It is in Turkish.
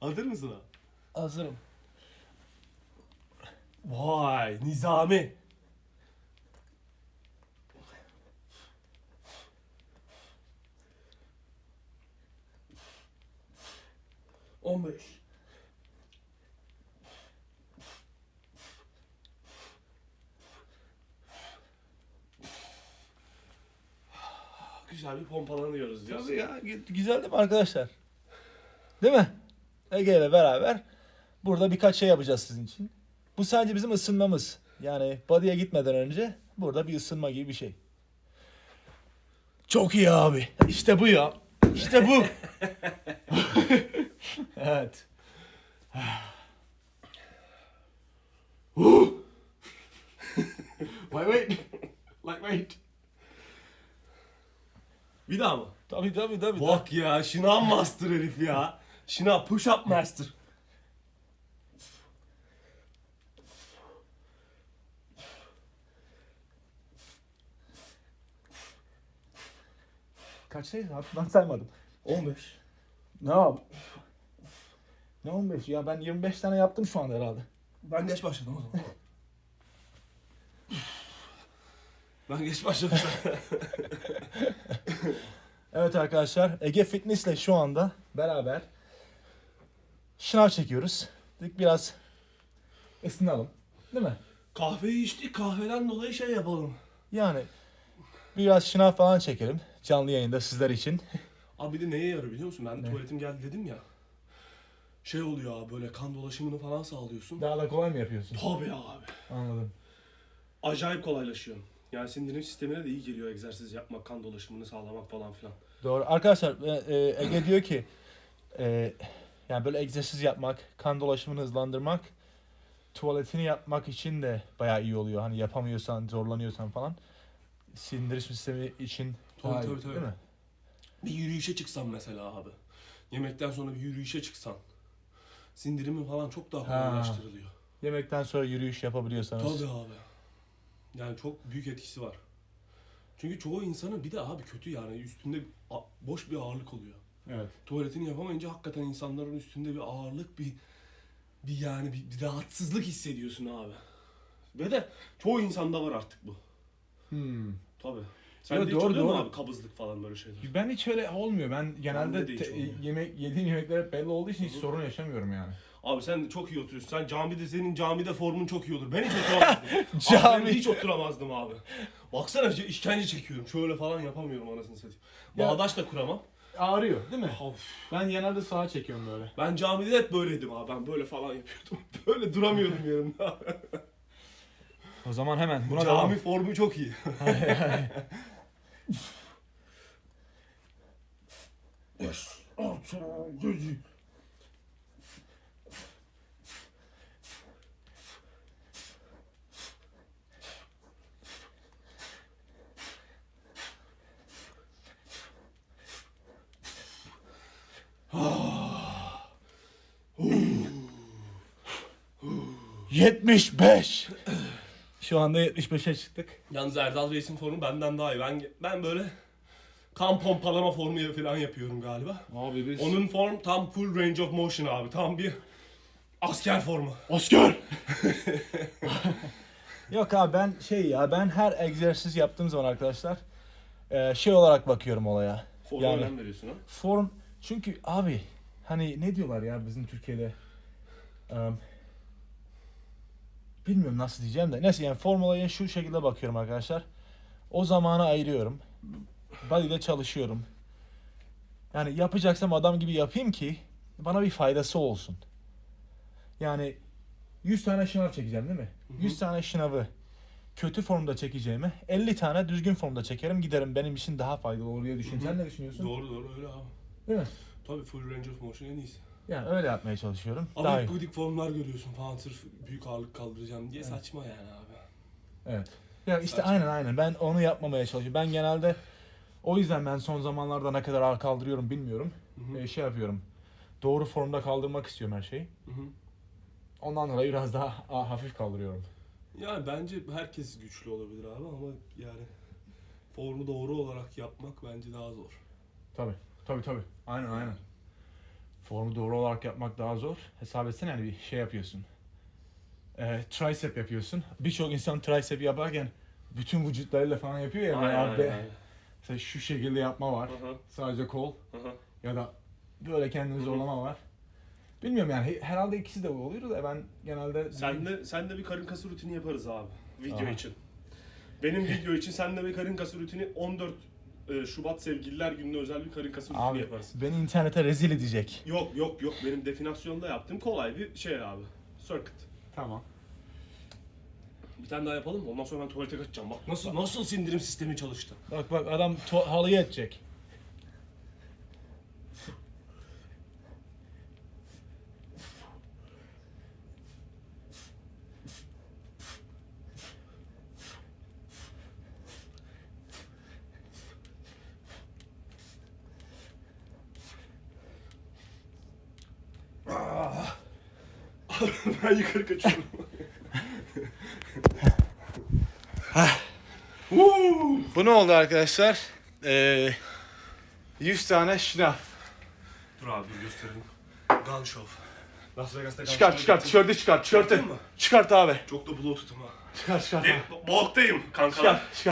Hazır mısın abi? Hazırım. Vay Nizami. On beş. Güzel bir pompalanıyoruz diyorsun. Tabii ya gü- güzel değil mi arkadaşlar? Değil mi? Ege ile beraber burada birkaç şey yapacağız sizin için. Bu sadece bizim ısınmamız. Yani body'ye gitmeden önce burada bir ısınma gibi bir şey. Çok iyi abi. İşte bu ya. İşte bu. evet. Wait wait. Like wait. Bir daha mı? Tabii tabii tabii. Bak ya şınav master herif ya. Şınav push up master. Kaçtayız abi? Ben saymadım. 15. Ne yap? Ne 15 ya ben 25 tane yaptım şu anda herhalde. Ben geç başladım o zaman. ben geç başladım. Evet arkadaşlar Ege Fitness'le şu anda beraber şınav çekiyoruz. Dedik biraz ısınalım. Değil mi? Kahveyi içtik kahveden dolayı şey yapalım. Yani biraz şınav falan çekelim. Canlı yayında sizler için. Abi bir de neye yarıyor biliyor musun? Ben de Ne? tuvaletim geldi dedim ya. Şey oluyor abi böyle kan dolaşımını falan sağlıyorsun. Daha da kolay mı yapıyorsun? Tabii abi. Anladım. Acayip kolaylaşıyor. Yani sindirim sistemine de iyi geliyor egzersiz yapmak, kan dolaşımını sağlamak falan filan. Doğru. Arkadaşlar e, e, Ege diyor ki e, yani böyle egzersiz yapmak, kan dolaşımını hızlandırmak, tuvaletini yapmak için de bayağı iyi oluyor. Hani yapamıyorsan, zorlanıyorsan falan. Sindirim sistemi için Tabii, daha iyi, tabii, tabii. değil mi? Bir yürüyüşe çıksan mesela abi. Yemekten sonra bir yürüyüşe çıksan. Sindirimin falan çok daha Ha. kolaylaştırılıyor. Yemekten sonra yürüyüş yapabiliyorsanız. Tabii abi. Yani çok büyük etkisi var. Çünkü çoğu insanın bir de abi kötü yani üstünde a- boş bir ağırlık oluyor. Evet. Tuvaletini yapamayınca hakikaten insanların üstünde bir ağırlık bir bir yani bir, bir rahatsızlık hissediyorsun abi. Ve de çoğu insanda var artık bu. Hmm. Tabii. Sen Yo, de doğru, doğru. abi kabızlık falan böyle şeyler? Ben hiç öyle olmuyor. Ben genelde de te- olmuyor. yemek yediğim yemekler hep belli olduğu için hiç Hı hı. sorun yaşamıyorum yani. Abi sen çok iyi oturuyorsun. Sen camide senin camide formun çok iyi olur. Ben hiç oturamazdım. Abi Cami- ben hiç oturamazdım abi. Baksana işkence çekiyorum. Şöyle falan yapamıyorum anasını satayım. Ya- Bağdaş da kuramam ağrıyor değil mi? Of. Ben genelde sağa çekiyorum böyle. Ben camide hep böyleydim abi. Ben böyle falan yapıyordum. Böyle duramıyordum yerimde. O zaman hemen buna devam. Cami formu çok iyi. Yes. 75. Şu anda 75'e çıktık. Yalnız Erdal Reis'in formu benden daha iyi. Ben ben böyle tam pompalama formu falan yapıyorum galiba. Abi biz... Onun form tam full range of motion abi. Tam bir asker formu. Asker! Yok abi ben şey ya ben her egzersiz yaptığım zaman arkadaşlar e, şey olarak bakıyorum olaya. Forma önem veriyorsun ha? Form çünkü abi hani ne diyorlar ya bizim Türkiye'de Em, bilmiyorum nasıl diyeceğim de neyse yani form olayına şu şekilde bakıyorum arkadaşlar. O zamanı ayırıyorum. Body'de çalışıyorum. Yani yapacaksam adam gibi yapayım ki bana bir faydası olsun. Yani 100 tane şınav çekeceğim değil mi? Hı hı. 100 tane şınavı kötü formda çekeceğime 50 tane düzgün formda çekerim giderim benim için daha faydalı olur diye düşünüyorum. Sen ne düşünüyorsun? Doğru doğru öyle abi. Değil mi? Tabii full range of motion en iyisi. Yani öyle yapmaya çalışıyorum. Ama Daha hep iyi. budik formlar görüyorsun falan sırf büyük ağırlık kaldıracağım diye Evet. saçma yani abi. Evet. Ya işte Saçma. aynen aynen. Ben onu yapmamaya çalışıyorum. Ben genelde o yüzden ben son zamanlarda ne kadar ağır kaldırıyorum bilmiyorum. Hı hı. Ee, şey yapıyorum. Doğru formda kaldırmak istiyorum her şeyi. Hı hı. Ondan dolayı biraz daha a- hafif kaldırıyorum. Yani bence herkes güçlü olabilir abi ama yani formu doğru olarak yapmak bence daha zor. Tabi. Tabi tabi. Aynen aynen. Formu doğru olarak yapmak daha zor. Hesap etsene yani bir şey yapıyorsun. Ee, tricep yapıyorsun. Birçok insan tricep yaparken bütün vücutlarıyla falan yapıyor ya. Aynen, Aynen, aynen. Mesela şu şekilde yapma var. Hı hı, Sadece kol hı hı. ya da böyle kendini zorlama var. Bilmiyorum yani he- herhalde ikisi de oluyor da ben genelde Sen de, sen de bir karın kası rutini yaparız abi. Video Aha. için. Benim video için sen de bir karın kası rutini 14 e, Şubat sevgililer gününe özel bir karın kası abi yaparız. beni internete rezil edecek. Yok yok yok benim definasyonda yaptığım kolay bir şey abi. Circuit. Tamam. Bir tane daha yapalım mı? Ondan sonra ben tuvalete kaçacağım. Bak nasıl nasıl sindirim sistemi çalıştı. Bak bak adam to- halıya edecek. Ben yukarı kaçıyorum. Bu ne oldu arkadaşlar? Ee, 100 tane şınav. Dur abi gösterelim. Gun show. Las Vegas'ta gun Çıkart show çıkart yaptım. tişörtü çıkart tişörtü. Çıkarttın mı? Çıkart abi. Çok da bluetooth'um ha. Çıkart çıkart abi. Kankalar. Çıkart çıkart.